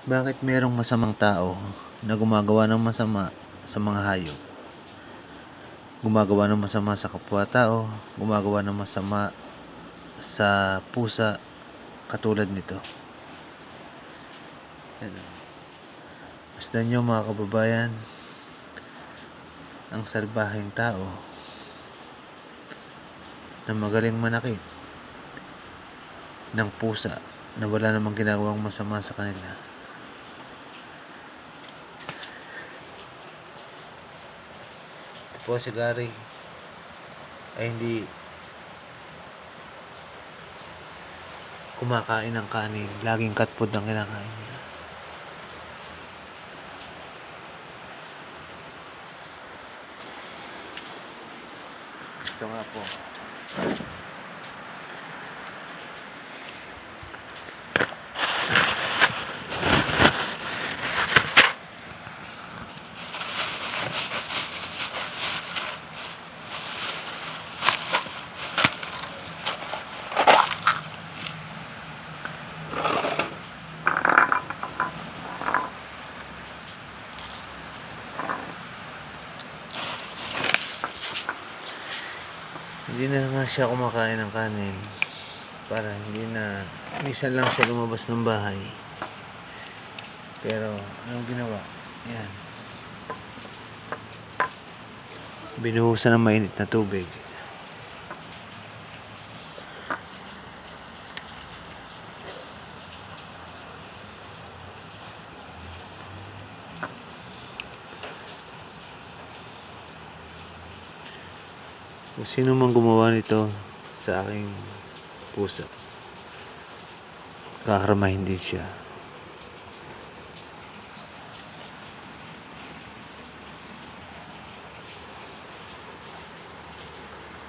Bakit merong masamang tao na gumagawa ng masama sa mga hayop? Gumagawa ng masama sa kapwa-tao, gumagawa ng masama sa pusa katulad nito. Masdan nyo mga kababayan, ang salbahing tao na magaling manakit ng pusa na wala namang ginagawang masama sa kanila. Po si Gary ay hindi kumakain ng kanin. Laging cat food ang kinakain niya. Ito nga po. Hindi na nga siya kumakain ng kanin. Para hindi na... Minsan lang siya lumabas ng bahay. Pero, anong ginawa? Yan. Binuhusan ng mainit na tubig. Kung sino man gumawa nito sa aking pusa, kakarmahin din siya.